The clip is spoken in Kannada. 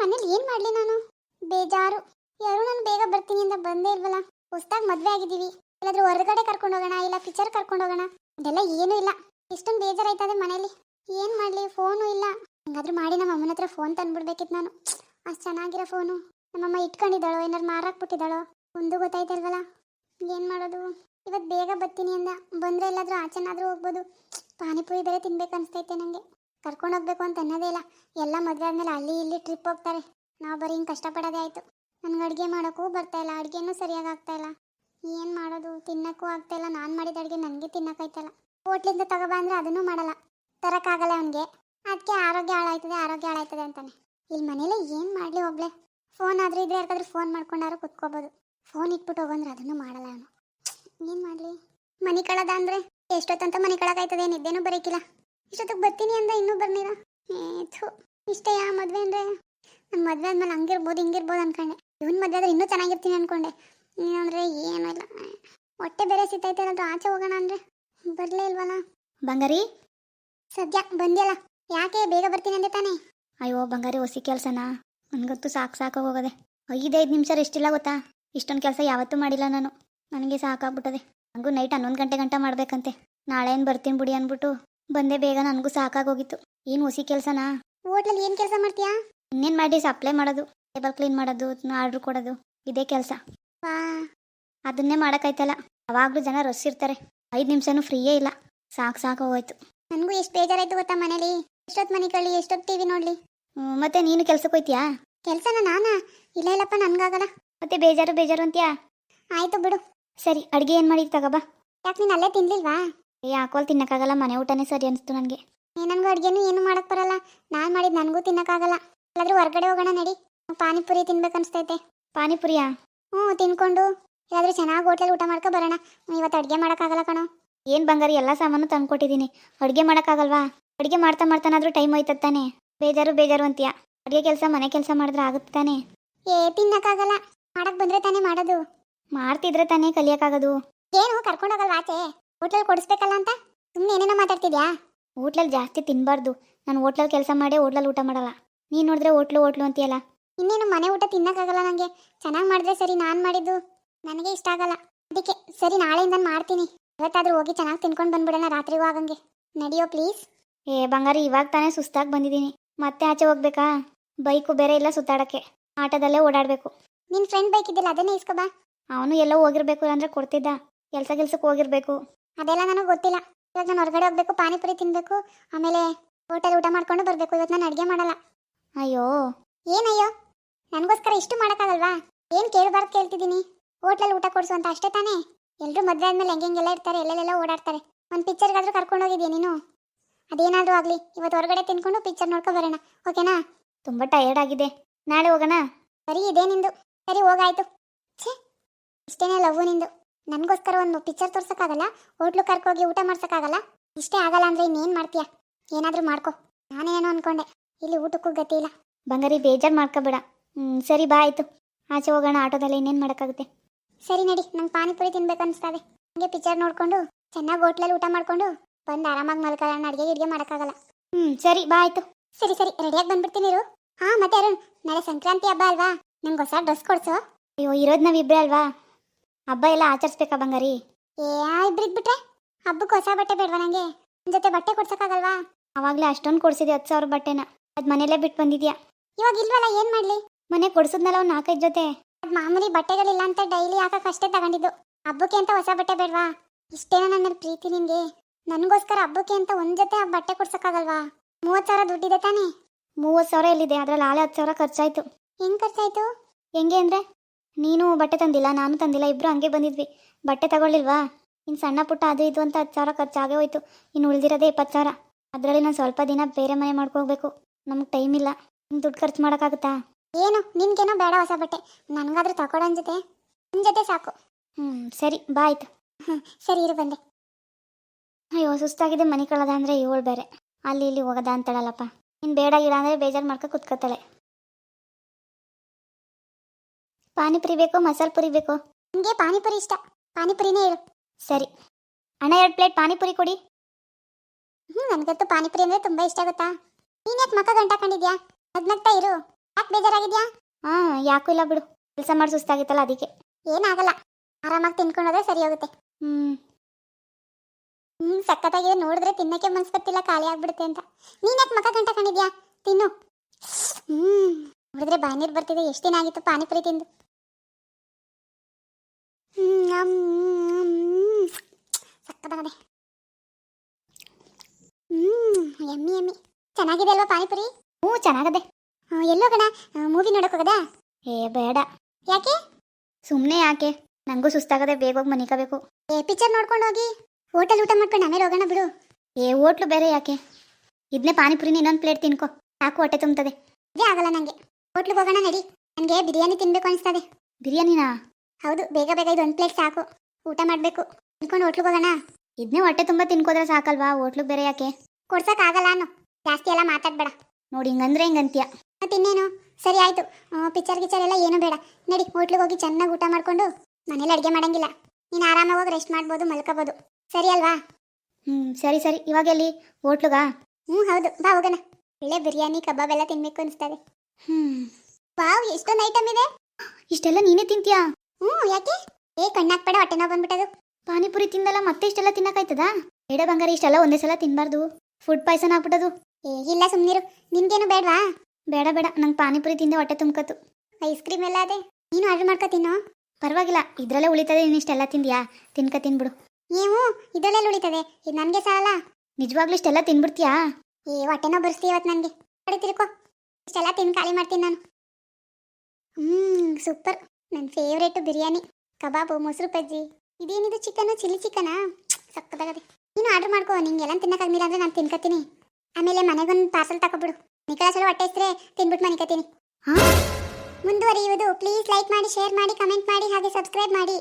ಮನೇಲಿ ಏನ್ ಮಾಡ್ಲಿ ನಾನು? ಬೇಜಾರು. ಯಾರು ನಾನು ಬೇಗ ಬರ್ತೀನಿ ಅಂತ ಬಂದೇ ಇಲ್ವಲ್ಲ? ಹೊಸ್ದಾಗಿ ಮದ್ವೆ ಆಗಿದ್ದೀವಿ. ಇಲ್ಲಾದ್ರೂ ಹೊರಗಡೆ ಕರ್ಕೊಂಡು ಹೋಗೋಣ, ಇಲ್ಲ ಪಿಕ್ಚರ್ ಕರ್ಕೊಂಡು ಹೋಗೋಣ? ಇದೆಲ್ಲ ಏನೂ ಇಲ್ಲ. ಇಷ್ಟೊಂದು ಬೇಜಾರಾಯ್ತದೆ ಮನೇಲಿ. ಏನ್ ಮಾಡ್ಲಿ, ಫೋನು ಇಲ್ಲ. ಹಂಗಾದ್ರೂ ಮಾಡಿ ನಮ್ಮ ಅಮ್ಮನ ಹತ್ರ ಫೋನ್ ತಂದ್ಬಿಡ್ಬೇಕಿತ್ತು ನಾನು. ಅಷ್ಟು ಚೆನ್ನಾಗಿರೋ ಫೋನು. ನಮ್ಮಮ್ಮ ಇಟ್ಕೊಂಡಿದ್ದಾಳೋ ಏನಾರು ಮಾರಾಕ್ಬಿಟ್ಟಿದ್ದಾಳೋ? ಒಂದು ಗೊತ್ತಾಯ್ತಲ್ವಲ್ಲ? ಏನ್ ಮಾಡೋದು? ಇವತ್ತು ಬೇಗ ಬರ್ತೀನಿ ಅಂದ. ಬಂದ್ರೆ ಎಲ್ಲಾದ್ರೂ ಆಚೆನಾದ್ರೂ ಹೋಗ್ಬೋದು. ಪಾನಿಪುರಿ ಬೇರೆ ತಿನ್ಬೇಕು ಅನ್ಸ್ತೈತೆ ನನಗೆ ಕರ್ಕೊಂಡು ಹೋಗ್ಬೇಕು ಅಂತ ಅನ್ನೋದೇ ಇಲ್ಲ. ಎಲ್ಲ ಮದುವೆ ಆದಮೇಲೆ ಅಲ್ಲಿ ಇಲ್ಲಿ ಟ್ರಿಪ್ ಹೋಗ್ತಾರೆ. ನಾವು ಬರೀ ಹಿಂಗೆ ಕಷ್ಟಪಡೋದೇ ಆಯಿತು. ನನಗೆ ಅಡುಗೆ ಮಾಡೋಕ್ಕೂ ಬರ್ತಾ ಇಲ್ಲ. ಅಡುಗೆನೂ ಸರಿಯಾಗಿ ಆಗ್ತಾ ಇಲ್ಲ. ಏನು ಮಾಡೋದು? ತಿನ್ನಕ್ಕೂ ಆಗ್ತಾ ಇಲ್ಲ. ನಾನು ಮಾಡಿದ ಅಡುಗೆ ನನಗೆ ತಿನ್ನಕ್ಕಾಯ್ತಲ್ಲ ಹೋಟ್ಲಿಂದ ತಗೋಬಾ ಅಂದರೆ ಅದನ್ನೂ ಮಾಡಲ್ಲ. ತರೋಕ್ಕಾಗಲ್ಲ ಅವನಿಗೆ. ಅದಕ್ಕೆ ಆರೋಗ್ಯ ಹಾಳಾಯ್ತದೆ ಆರೋಗ್ಯ ಹಾಳಾಯ್ತದೆ ಅಂತಾನೆ. ಇಲ್ಲಿ ಮನೇಲಿ ಏನು ಮಾಡಲಿ ಒಬ್ಳೆ ಫೋನ್ ಆದರೂ ಇದ್ರೆ ಯಾರಿಗಾದ್ರೂ ಫೋನ್ ಮಾಡ್ಕೊಂಡಾರು ಕುತ್ಕೋಬೋದು. ಫೋನ್ ಇಟ್ಬಿಟ್ಟು ಹೋಗಂದ್ರೆ ಅದನ್ನು ಮಾಡಲ್ಲ ಅವನು. ಏನು ಮಾಡಲಿ? ಮನೆ ಕಳದ ಅಂದ್ರೆ ಎಷ್ಟೊತ್ತಂತ ಮನೆ ಕಳಕಾಯ್ತದೆ ನಿದ್ದೇನೂ ಬರೀಕಿಲ್ಲ. ಇಷ್ಟೊತ್ತಿಗೆ ಬರ್ತೀನಿ ಅಂದ ಇನ್ನೂ ಬರ್ನಿರ ಏತು ಇಷ್ಟ ಯಾ ಮದ್ವೆ ಅಂದ್ರೆ. ನನ್ನ ಮದ್ವೆ ಆದ್ಮೇಲೆ ಹಂಗಿರ್ಬೋದು ಹಿಂಗಿರ್ಬೋದು ಅನ್ಕೊಂಡೆ. ಇವನ್ ಮದ್ವೆ ಆದ್ರೆ ಇನ್ನೂ ಚೆನ್ನಾಗಿರ್ತೀನಿ ಅನ್ಕೊಂಡೆ. ನೀನಂದ್ರೆ ಏನೂ ಇಲ್ಲ. ಹೊಟ್ಟೆ ಬೇರೆ ಸಿಗ್ತೈತೆ ಏನಾದ್ರು ಆಚೆ ಹೋಗೋಣ ಅಂದ್ರೆ? ಬರ್ಲೇ ಇಲ್ವಲ್ಲ? ಬಂಗಾರಿ? ಸದ್ಯ ಬಂದ್ಯಲ್ಲ. ಯಾಕೆ ಬೇಗ ಬರ್ತೀನಿ ಅಂದೆ ತಾನೇ? ಅಯ್ಯೋ ಬಂಗಾರಿ ಹೊಸಿ ಕೆಲಸನಾ? ನನಗಂತೂ ಸಾಕು ಸಾಕಾಗಿ ಹೋಗೋದೆ. ಐದೈದು ನಿಮಿಷ ಎಷ್ಟಿಲ್ಲ ಗೊತ್ತಾ? ಇಷ್ಟೊಂದು ಕೆಲಸ ಯಾವತ್ತೂ ಮಾಡಿಲ್ಲ ನಾನು. ನನಗೆ ಸಾಕಾಗ್ಬಿಟ್ಟದೆ. ನನಗೂ ನೈಟ್ ಹನ್ನೊಂದು ಗಂಟೆ ಗಂಟೆ ಮಾಡ್ಬೇಕಂತೆ. ನಾಳೆ ಏನು ಬರ್ತೀನಿ ಬಿಡಿ ಅಂದ್ಬಿಟ್ಟು. ಬಂದೆ ಬೇಗ ನನಗೂ ಸಾಕಾಗೋಗಿತ್ತು. ಏನು ಹೊಸಿ ಕೆಲಸನಾ? ಹೋಟ್ಲಲ್ಲಿ ಏನು ಕೆಲಸ ಮಾಡ್ತೀಯಾ? ಇನ್ನೇನು ಮಾಡಿ ಸಪ್ಲೈ ಮಾಡೋದು ಟೇಬಲ್ ಕ್ಲೀನ್ ಮಾಡೋದು ಆರ್ಡ್ರ್ ಕೊಡೋದು ಇದೇ ಕೆಲಸ. ವಾ. ಅದನ್ನೇ ಮಾಡೋಕ್ಕಾಯ್ತಲ್ಲ. ಯಾವಾಗಲೂ ಜನ ರಶ್ ಇರ್ತಾರೆ. ಐದು ನಿಮಿಷನೂ ಫ್ರೀಯೇ ಇಲ್ಲ. ಸಾಕು ಸಾಕು ಹೋಯ್ತು ನನಗೂ ಎಷ್ಟು ಬೇಜಾರಾಯ್ತು ಗೊತ್ತಾ ಮನೇಲಿ? ಎಷ್ಟೊತ್ತು ಮನೆ ಕಳ್ಳಿ ಎಷ್ಟೊತ್ತು ಟಿವಿ ನೋಡ್ಲಿ? ಹ್ಮ್, ಮತ್ತೆ ನೀನು ಕೆಲ್ಸಕ್ಕೆ ಹೋಯ್ತೀಯಾ? ಕೆಲಸನ ನಾನಾ? ಇಲ್ಲ ಇಲ್ಲಪ್ಪ ನನ್ಗಾಗಲ್ಲ. ಮತ್ತೆ ಬೇಜಾರು ಬೇಜಾರು ಅಂತೀಯಾ? ಆಯ್ತು ಬಿಡು. ಸರಿ ಅಡುಗೆ ಏನು ಮಾಡಿ ತಗೋಬಾ ಯಾಕೆ ನೀನು ಅಲ್ಲೇ ತಿನ್ಲಿಲ್ವಾ? ಏ ಹಾಕೋಲ್ ತಿನ್ನಕ್ಕಾಗಲ್ಲ ಮನೆ ಊಟನೇ ಸರಿ ಅನಿಸ್ತು ನನಗೆ. ನನಗೂ ಅಡುಗೆನೂ ಏನು ಮಾಡಕ್ ಬರಲ್ಲ. ನಾನು ಮಾಡಿದ ನನಗೂ ತಿನ್ನಕ್ಕಾಗಲ್ಲ. ಎಲ್ಲಾದ್ರೂ ಹೊರಗಡೆ ಹೋಗೋಣ ನಡಿ. ಪಾನಿಪುರಿ ತಿನ್ಬೇಕನ್ಸ್ತೈತೆ ಪಾನಿಪುರಿಯಾ? ಹ್ಞೂ ತಿನ್ಕೊಂಡು. ಎಲ್ಲಾದ್ರೂ ಚೆನ್ನಾಗಿ ಹೋಟ್ಲಲ್ಲಿ ಊಟ ಮಾಡ್ಕೊ ಬರೋಣ. ಇವತ್ತು ಅಡುಗೆ ಮಾಡೋಕ್ಕಾಗಲ್ಲ ಕಣೋ. ಏನು ಬಂಗಾರಿ ಎಲ್ಲ ಸಾಮಾನು ತಂದ್ಕೊಟ್ಟಿದ್ದೀನಿ ಅಡುಗೆ ಮಾಡೋಕ್ಕಾಗಲ್ವಾ? ಅಡುಗೆ ಮಾಡ್ತಾ ಮಾಡ್ತಾನಾದರೂ ಟೈಮ್ ಹೋಯ್ತದ ತಾನೆ? ಬೇಜಾರು ಬೇಜಾರು ಅಂತೀಯ? ಅಡುಗೆ ಕೆಲಸ ಮನೆ ಕೆಲಸ ಮಾಡಿದ್ರೆ ಆಗುತ್ತೆ ತಾನೆ? ಏ ತಿನ್ನಕ್ಕಾಗಲ್ಲ. ಮಾಡಕ್ ಬಂದ್ರೆ ತಾನೇ ಮಾಡೋದು. ಮಾಡ್ತಿದ್ರೆ ತಾನೇ ಕಲಿಯೋಕ್ಕಾಗೋದು. ಏನು ಕರ್ಕೊಂಡೋಗಲ್ವಾ ಆಚೆ? ಹೋಟ್ಲಲ್ಲಿ ಕೊಡಿಸ್ಬೇಕಲ್ಲ ಅಂತ? ಸುಮ್ಮನೆ ಏನೇನೋ ಮಾತಾಡ್ತಿದ್ಯಾ? ಹೋಟ್ಲಲ್ಲಿ ಜಾಸ್ತಿ ತಿನ್ನಬಾರ್ದು ನಾನು ಹೋಟ್ಲಲ್ಲಿ ಕೆಲಸ ಮಾಡಿ ಹೋಟ್ಲಲ್ಲಿ ಊಟ ಮಾಡಲ್ಲ. ನೀನು ನೋಡಿದ್ರೆ ಹೋಟ್ಲು ಹೋಟ್ಲು ಅಂತೀಯಲ್ಲ. ಇನ್ನೇನು ಮನೆ ಊಟ ತಿನ್ನೋಕ್ಕಾಗಲ್ಲ ನನಗೆ ಚೆನ್ನಾಗಿ ಮಾಡಿದ್ರೆ ಸರಿ ನಾನು ಮಾಡಿದ್ದು. ನನಗೆ ಇಷ್ಟ ಆಗಲ್ಲ. ಅದಕ್ಕೆ ಸರಿ ನಾಳೆಯಿಂದ ಮಾಡ್ತೀನಿ. ಇವತ್ತಾದರೂ ಹೋಗಿ ಚೆನ್ನಾಗಿ ತಿನ್ಕೊಂಡು ಬಂದ್ಬಿಡೋಣ ರಾತ್ರಿಗೂ ಆಗಂಗೆ ನಡಿಯೋ ಪ್ಲೀಸ್. ಏ ಬಂಗಾರಿ, ಇವಾಗ ತಾನೇ ಸುಸ್ತಾಗಿ ಬಂದಿದ್ದೀನಿ. ಮತ್ತೆ ಆಚೆ ಹೋಗ್ಬೇಕಾ? ಬೈಕು ಬೇರೆ ಇಲ್ಲ ಸುತ್ತಾಡೋಕ್ಕೆ. ಆಟೋದಲ್ಲೇ ಓಡಾಡಬೇಕು. ನಿನ್ನ ಫ್ರೆಂಡ್ ಬೈಕ್ ಇದ್ದಿಲ್ಲ ಅದನ್ನೇ ಇಸ್ಕೊಬಾ ಅವನು ಎಲ್ಲೋ ಹೋಗಿರ್ಬೇಕು ಅಂದರೆ ಕೊಡ್ತಿದ್ದ. ಕೆಲಸ ಕೆಲಸಕ್ಕೆ ಹೋಗಿರ್ಬೇಕು. ಅದೆಲ್ಲ ನನಗೆ ಗೊತ್ತಿಲ್ಲ. ಇವಾಗ ನಾನು ಹೊರಗಡೆ ಹೋಗ್ಬೇಕು ಪಾನಿಪುರಿ ತಿನ್ಬೇಕು ಆಮೇಲೆ ಹೋಟೆಲ್ ಊಟ ಮಾಡ್ಕೊಂಡು ಬರಬೇಕು. ಇವತ್ತು ನಾನು ಅಡುಗೆ ಮಾಡಲ್ಲ. ಅಯ್ಯೋ. ಏನಯ್ಯೋ? ನನಗೋಸ್ಕರ ಇಷ್ಟು ಮಾಡೋಕ್ಕಾಗಲ್ವಾ? ಏನು ಕೇಳಬಾರ್ದು ಕೇಳ್ತಿದ್ದೀನಿ. ಹೋಟ್ಲಲ್ಲಿ ಊಟ ಕೊಡಿಸು ಅಂತ ಅಷ್ಟೇ ತಾನೇ? ಎಲ್ಲರೂ ಮದುವೆ ಆದಮೇಲೆ ಹೆಂಗೆ ಹೆಂಗೆಲ್ಲ ಇರ್ತಾರೆ ಎಲ್ಲೆಲ್ಲೆಲ್ಲ ಓಡಾಡ್ತಾರೆ. ಒಂದು ಪಿಕ್ಚರ್ಗಾದರೂ ಕರ್ಕೊಂಡು ಹೋಗಿದ್ದೀನಿ ನೀನು? ಅದೇನಾದರೂ ಆಗಲಿ ಇವತ್ತು ಹೊರಗಡೆ ತಿನ್ಕೊಂಡು ಪಿಕ್ಚರ್ ನೋಡ್ಕೊ ಬರೋಣ ಓಕೆನಾ? ತುಂಬ ಟಯರ್ಡ್ ಆಗಿದೆ. ನಾಳೆ ಹೋಗೋಣ? ಸರಿ ಇದೇ ನಿಂದು. ಸರಿ ಹೋಗಾಯ್ತು. ಛೇ ಇಷ್ಟೇನೇ ಲವ್ ನಿಂದು. ನನಗೋಸ್ಕರ ಒಂದು ಪಿಕ್ಚರ್ ತೋರ್ಸೋಕ್ಕಾಗಲ್ಲ? ಹೋಟ್ಲು ಕರ್ಕೋಗಿ ಊಟ ಮಾಡ್ಸೋಕ್ಕಾಗಲ್ಲ? ಇಷ್ಟೇ ಆಗಲ್ಲ ಅಂದ್ರೆ ಇನ್ನೇನು ಮಾಡ್ತೀಯ? ಏನಾದರೂ ಮಾಡ್ಕೊ. ನಾನೇನೋ ಅನ್ಕೊಂಡೆ. ಇಲ್ಲಿ ಊಟಕ್ಕೂ ಗತಿ ಇಲ್ಲ. ಬಂಗಾರಿ ಬೇಜಾರು ಮಾಡ್ಕೋಬೇಡ. ಹ್ಞೂ ಸರಿ, ಬಾ, ಆಯಿತು. ಆಚೆ ಹೋಗೋಣ, ಆಟೋದಲ್ಲಿ ಇನ್ನೇನು ಮಾಡೋಕ್ಕಾಗುತ್ತೆ? ಸರಿ, ನಡಿ. ನಂಗೆ ಪಾನಿಪುರಿ ತಿನ್ಬೇಕು ಅನಿಸ್ತದೆ. ಹಂಗೆ ಪಿಕ್ಚರ್ ನೋಡಿಕೊಂಡು, ಚೆನ್ನಾಗಿ ಹೋಟ್ಲಲ್ಲಿ ಊಟ ಮಾಡಿಕೊಂಡು, ಬಂದು ಆರಾಮಾಗಿ ಮಲ್ಕೊಳ್ಳೋಣ, ಅಡುಗೆ ಗಿಡ್ಗೆ ಮಾಡೋಕ್ಕಾಗಲ್ಲ. ಹ್ಞೂ ಸರಿ, ಬಾ, ಆಯಿತು. ಸರಿ ಸರಿ. ರೆಡಿಯಾಗಿ ಬಂದ್ಬಿಡ್ತೀನಿ ಇರು. ಹಾಂ, ಮತ್ತೆ ಅರುಣ್, ನಾಳೆ ಸಂಕ್ರಾಂತಿ ಹಬ್ಬ ಅಲ್ವಾ? ನಂಗೆ ಹೊಸ ಡ್ರೆಸ್ ಕೊಡ್ಸು. ಅಯ್ಯೋ, ಇರೋದು ನಾವಿಬ್ಬರೇ ಅಲ್ವಾ? ಹಬ್ಬ ಎಲ್ಲ ಆಚರಿಸ್ಬೇಕಾ ಬಂಗಾರಿ? ಏ ಇಬ್ರಿದ್ ಬಿಟ್ರೆ? ಹಬ್ಬಕ್ಕೆ ಹೊಸ ಬಟ್ಟೆ ಬೇಡವಾ ನಂಗೆ? ನಿನ್ ಜೊತೆ ಬಟ್ಟೆ ಕೊಡ್ಸಕ್ಕಾಗಲ್ವಾ? ಅವಾಗಲೇ ಅಷ್ಟೊಂದು ಕೊಡ್ಸಿದೆ ಹತ್ತು ಸಾವಿರ ಬಟ್ಟೆನ. ಅದು ಮನೇಲೇ ಬಿಟ್ಟು ಬಂದಿದ್ಯಾ? ಇವಾಗ ಇಲ್ವಲ್ಲ ಏನು ಮಾಡಲಿ? ಮನೆ ಕೊಡ್ಸದ್ನಲ್ಲ ಒಂದು ನಾಲ್ಕೈದು ಜೊತೆ? ಅದು ಮಾಮೂಲಿ ಬಟ್ಟೆಗಳಿಲ್ಲ ಅಂತ ಡೈಲಿ ಹಾಕಕ್ಕೆ ಅಷ್ಟೇ ತಗೊಂಡಿದ್ದು. ಹಬ್ಬಕ್ಕೆ ಅಂತ ಹೊಸ ಬಟ್ಟೆ ಬೇಡವಾ? ಇಷ್ಟೇನ ನನ್ನ ಮೇಲೆ ಪ್ರೀತಿ ನಿಂಗೆ ನನಗೋಸ್ಕರ ಹಬ್ಬಕ್ಕೆ ಅಂತ ಒಂದ್ ಜೊತೆ ಬಟ್ಟೆ ಕೊಡ್ಸಕ್ಕಾಗಲ್ವಾ? ಮೂವತ್ತು ಸಾವಿರ ದುಡ್ಡಿದೆ ತಾನೇ? ಮೂವತ್ತು ಸಾವಿರ ಎಲ್ಲಿದೆ? ಅದ್ರಲ್ಲಿ ಆಳೆ ಹತ್ತು ಸಾವಿರ ಖರ್ಚಾಯ್ತು. ಹೆಂಗ್ ಖರ್ಚಾಯ್ತು? ಹೆಂಗೆ ಅಂದ್ರೆ? ನೀನು ಬಟ್ಟೆ ತಂದಿಲ್ಲ ನಾನು ತಂದಿಲ್ಲ ಇಬ್ಬರು ಹಂಗೆ ಬಂದಿದ್ವಿ. ಬಟ್ಟೆ ತಗೊಳ್ಳಿಲ್ವಾ? ಇನ್ನು ಸಣ್ಣ ಪುಟ್ಟ ಅದು ಇದು ಅಂತ ಹತ್ತು ಸಾವಿರ ಖರ್ಚಾಗೇ ಹೋಯ್ತು. ಇನ್ನು ಉಳಿದಿರೋದೇ ಇಪ್ಪತ್ತು ಸಾವಿರ. ಅದರಲ್ಲಿ ನಾನು ಸ್ವಲ್ಪ ದಿನ ಬೇರೆ ಮನೆ ಮಾಡ್ಕೋಬೇಕು ನಮ್ಗೆ ಟೈಮ್ ಇಲ್ಲ. ನಿಮ್ಮ ದುಡ್ಡು ಖರ್ಚು ಮಾಡೋಕ್ಕಾಗುತ್ತಾ? ಏನು? ನಿನ್ಗೇನೋ ಬೇಡ ಹೊಸ ಬಟ್ಟೆ. ನನಗಾದ್ರೂ ತಗೊಳ್ಳೋ ಅನ್ಸುತ್ತೆ ನಿಮ್ಮ ಜೊತೆ ಸಾಕು. ಹ್ಞೂ ಸರಿ ಬಾ ಆಯ್ತು. ಹ್ಞೂ ಸರಿ ಇರು ಬಂದೆ. ಅಯ್ಯೋ ಸುಸ್ತಾಗಿದೆ ಮನೆ ಕಳದ ಅಂದರೆ ಇವಳು ಬೇರೆ. ಅಲ್ಲಿ ಇಲ್ಲಿ ಹೋಗದ ಅಂತಳಲ್ಲಪ್ಪ. ಇನ್ನು ಬೇಡ ಇಲ್ಲ ಅಂದರೆ ಬೇಜಾರು ಮಾಡ್ಕೊ ಕುತ್ಕೋತಾಳೆ. ಪಾನಿಪುರಿ ಬೇಕೋ ಮಸಾಲೆ ಪುರಿ ಬೇಕೋ. ನಿಮಗೆ ಪಾನಿಪುರಿ ಇಷ್ಟ. ಪಾನಿಪುರಿನೇ ಹೇಳು. ಸರಿ. ಅಣ್ಣ ಎರಡು ಪ್ಲೇಟ್ ಪಾನಿಪುರಿ ಕೊಡಿ. ಹ್ಞೂ ನನಗಂತೂ ಪಾನಿಪುರಿ ಅಂದರೆ ತುಂಬ ಇಷ್ಟ ಗೊತ್ತಾ? ನೀನು ಯಾಕೆ ಮಕ್ಕ ಗಂಟ ಕಂಡಿದ್ಯಾ ನಗ್ನಗ್ತಾ ಇರು. ಯಾಕೆ ಬೇಜಾರಾಗಿದ್ಯಾ? ಹಾಂ ಯಾಕೂ ಇಲ್ಲ ಬಿಡು. ಕೆಲಸ ಮಾಡಿ ಸುಸ್ತಾಗಿತ್ತಲ್ಲ ಅದಕ್ಕೆ. ಏನಾಗಲ್ಲ. ಆರಾಮಾಗಿ ತಿನ್ಕೊಂಡೋದ್ರೆ ಸರಿ ಹೋಗುತ್ತೆ. ಹ್ಞೂ ಹ್ಞೂ ಸಖತ್ತಾಗಿದೆ ನೋಡಿದ್ರೆ ತಿನ್ನಕ್ಕೆ ಮನ್ಸು ಬರ್ತಿಲ್ಲ ಖಾಲಿ ಆಗ್ಬಿಡುತ್ತೆ ಅಂತ. ನೀನು ಯಾಕೆ ಮಕ ಗಂಟ ಕಂಡಿದ್ಯಾ ತಿನ್ನು. ಹ್ಞೂ ನೋಡಿದ್ರೆ ಬಾಯಿ ನೀರು ಬರ್ತಿದೆ. ಎಷ್ಟು ದಿನ ಆಗಿತ್ತು ಪಾನಿಪುರಿ ತಿಂದು? ಸಖತ್ತಾಗಿದೆ ಹ್ಮ್ ಎಮ್ಮಿ ಎಮ್ಮಿ ಚೆನ್ನಾಗಿದೆ ಅಲ್ವಾ ಪಾನಿಪುರಿ? ಹ್ಞೂ ಚೆನ್ನಾಗದೆ. ಎಲ್ಲೋ ಕಣ ಮೂವಿ ನೋಡಕ್ ಹೋಗದ ಏ, ಬೇಡ. ಯಾಕೆ? ಸುಮ್ಮನೆ ಯಾಕೆ? ನಂಗೂ ಸುಸ್ತಾಗದೆ ಬೇಗ ಹೋಗಿ ಮನಿಕಬೇಕು. ಏ ಪಿಕ್ಚರ್ ನೋಡ್ಕೊಂಡು ಹೋಗಿ. ಹೋಟೆಲ್ ಊಟ ಮಾಡ್ಕೊಂಡು ಆಮೇಲೆ ಹೋಗೋಣ ಬಿಡು. ಏ, ಹೋಟ್ಲು ಬೇರೆ ಯಾಕೆ? ಇದನ್ನೇ ಪಾನಿಪುರಿನ ಇನ್ನೊಂದು ಪ್ಲೇಟ್ ತಿನ್ಕೋ. ಸಾಕು ಹೊಟ್ಟೆ ತುಂಬ್ತದೆ. ಇದೇ ಆಗಲ್ಲ ನನಗೆ ಹೋಟ್ಲಿಗೆ ಹೋಗೋಣ ನಡಿ. ನನಗೆ ಬಿರಿಯಾನಿ ತಿನ್ಬೇಕು ಅನಿಸ್ತದೆ. ಬಿರಿಯಾನಿನಾ? ಹೌದು, ಬೇಗ ಬೇಗ ಇದು ಒಂದು ಪ್ಲೇಟ್ ಸಾಕು. ಊಟ ಮಾಡಬೇಕು. ತಿನ್ಕೊಂಡು ಹೋಟ್ಲಿಗೆ ಹೋಗೋಣ. ಇದನ್ನೇ ಹೊಟ್ಟೆ ತುಂಬ ತಿನ್ಕೋದ್ರೆ ಸಾಕಲ್ವಾ? ಹೋಟ್ಲಿಗೆ ಬೇರೆ ಯಾಕೆ? ಕೊಡ್ಸೋಕ್ಕಾಗಲ್ಲ ಅನ್ನು. ಜಾಸ್ತಿ ಎಲ್ಲ ಮಾತಾಡ್ಬೇಡ. ನೋಡಿ, ಹಿಂಗಂದ್ರೆ ಹಿಂಗಂತೀಯ. ಮತ್ತೆ ಸರಿ, ಆಯಿತು. ಪಿಕ್ಚರ್ ಗಿಚ್ಚರ್ ಎಲ್ಲ ಏನೂ ಬೇಡ. ನಡಿ, ಹೋಟ್ಲಿಗೆ ಹೋಗಿ ಚೆನ್ನಾಗಿ ಊಟ ಮಾಡಿಕೊಂಡು ಮನೇಲಿ ಅಡುಗೆ ಮಾಡೋಂಗಿಲ್ಲ. ನೀನು ಆರಾಮಾಗಿ ಹೋಗಿ ರೆಸ್ಟ್ ಮಾಡ್ಬೋದು, ಮಲ್ಕೋಬೋದು. ಸರಿ ಅಲ್ವಾ? ಹ್ಞೂ ಸರಿ ಸರಿ. ಇವಾಗ ಎಲ್ಲಿ? ಹೋಟ್ಲುಗಾ? ಹ್ಞೂ ಹೌದು. ಬಾ, ಹೋಗೋಣ. ಒಳ್ಳೆ ಬಿರಿಯಾನಿ, ಕಬಾಬ್ ಎಲ್ಲ ತಿನ್ಬೇಕು ಅನಿಸ್ತದೆ. ಹ್ಞೂ ಬಾವ್ ಎಷ್ಟೊಂದು ಐಟಮ್ ಇದೆ. ಇಷ್ಟೆಲ್ಲ ನೀನೇ ತಿಂತೀಯಾ? ಹ್ಞೂ ಯಾಕೆ? ಏ ಕಣ್ಣಾಕ್ಬೇಡ ಹೊಟ್ಟೆ ನೋವು ಬಂದ್ಬಿಟ್ಟದು. ಪಾನಿಪುರಿ ತಿಂದಲ್ಲ ಮತ್ತೆ ಇಷ್ಟೆಲ್ಲ ತಿನ್ನಕ್ಕಾಯ್ತದಾ ಎಡ ಬಂಗಾರ ಇಷ್ಟೆಲ್ಲ ಒಂದೇ ಸಲ ತಿನ್ಬಾರ್ದು. ಫುಡ್ ಪಾಯ್ಸನ್ ಆಗ್ಬಿಟ್ಟದು. ಏ ಇಲ್ಲ ಸುಮ್ಮನಿರು ನಿನ್ಗೇನು ಬೇಡವಾ? ಬೇಡ ಬೇಡ. ನಂಗೆ ಪಾನಿಪುರಿ ತಿಂದೆ ಹೊಟ್ಟೆ ತುಂಬ್ಕತ್ತು ಐಸ್ ಕ್ರೀಮ್ ಎಲ್ಲ ಅದೇ. ನೀನು ಆರ್ಡರ್ ಮಾಡ್ಕೊ ತಿನ್ನು? ಪರವಾಗಿಲ್ಲ. ಇದ್ರಲ್ಲೇ ಉಳಿತದೆ ನೀನು ಇಷ್ಟೆಲ್ಲ ತಿಂದಿಯಾ? ತಿನ್ಕ ತಿನ್ಬಿಡು. ನೀವು ಇದ್ರಲ್ಲೇ ಉಳಿತದೆ. ಇದು ನನಗೆ ಸಾಲ. ನಿಜವಾಗ್ಲೂ ಇಷ್ಟೆಲ್ಲ ತಿನ್ಬಿಡ್ತೀಯಾ? ಏ ಹೊಟ್ಟೆನೋ ಬರ್ಸ್ತಿ ಇವತ್ತು ನನಗೆ. ಕಡೆ ತಿರ್ಕೋ. ಇಷ್ಟೆಲ್ಲ ತಿನ್ ಖಾಲಿ ಮಾಡ್ತೀನಿ ನಾನು. ಹ್ಞೂ ಸೂಪರ್. ನನ್ನ ಫೇವ್ರೇಟು ಬಿರಿಯಾನಿ. ಕಬಾಬು, ಮೊಸರು ಬಜ್ಜಿ. ಇದೇನಿದು ಚಿಕನ್ ಚಿಲ್ಲಿ ಚಿಕನಾ ಸಕ್ಕದಾಗದೆ ನೀನು ಆರ್ಡರ್ ಮಾಡ್ಕೋ ನಿಂಗೆ ಎಲ್ಲ ತಿನ್ನಕ್ಕಾಗ್ಲಿಲ್ಲ ಅಂದ್ರೆ ನಾನು ತಿನ್ಕತ್ತೀನಿ. ಆಮೇಲೆ ಮನೆಗೊಂದು ಪಾರ್ಸಲ್ ತಗೊಬಿಡು ನಿಕಳ ಹೊಟ್ಟೆ ಇಸ್ರೆ ತಿನ್ಬಿಟ್ಟು ಮನಿಕತ್ತೀನಿ. ಮುಂದುವರಿಯುವುದು. ಪ್ಲೀಸ್ ಲೈಕ್ ಮಾಡಿ ಶೇರ್ ಮಾಡಿ ಕಮೆಂಟ್ ಮಾಡಿ, ಹಾಗೆ ಸಬ್ಸ್ಕ್ರೈಬ್ ಮಾಡಿ.